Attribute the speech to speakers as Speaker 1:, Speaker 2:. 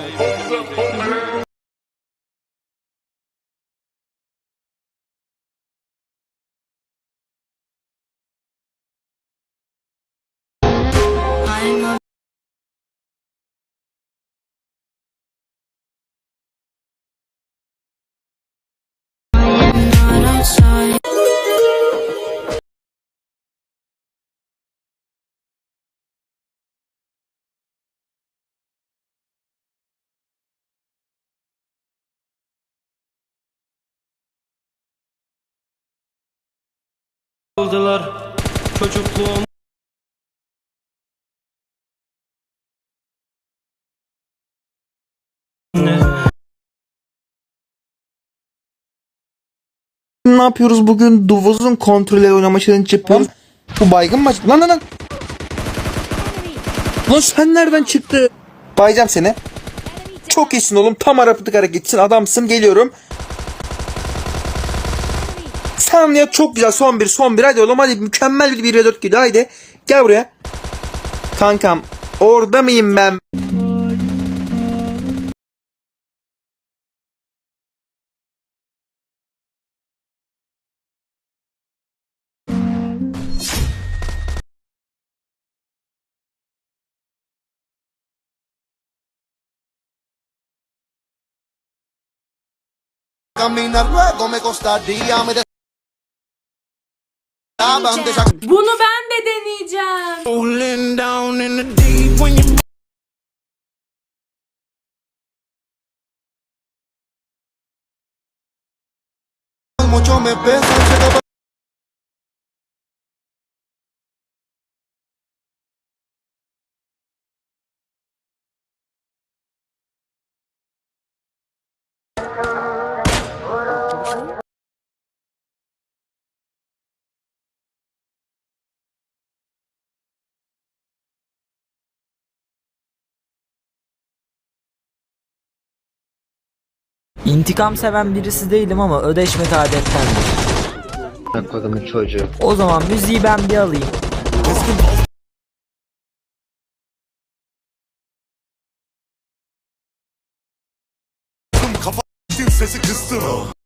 Speaker 1: Over, over.
Speaker 2: Aldılar çocukluğum. Ne?
Speaker 3: Yapıyoruz bugün? Duvuz'un kontrolleri oynama challenge yapıyoruz. Bu baygın maç. Lan lan lan. Lan sen nereden çıktı? Bayacağım seni. Çok iyisin oğlum. Tam arapıtık hareketsin. Adamsın. Geliyorum. Sen ya çok güzel. Son bir son bir. Hadi oğlum hadi. Mükemmel bir 1'e 4 gidiyor. Haydi. Gel buraya. Kankam. Orada mıyım ben?
Speaker 4: Caminar luego me costaría, me
Speaker 5: Bunu ben de deneyeceğim.
Speaker 4: Rolling down in the deep when you mucho me pesa
Speaker 6: İntikam seven birisi değilim ama ödeşmek adettendir.
Speaker 7: Kodumun çocuğu.
Speaker 6: O zaman müziği ben bir alayım.
Speaker 4: sesi kıstım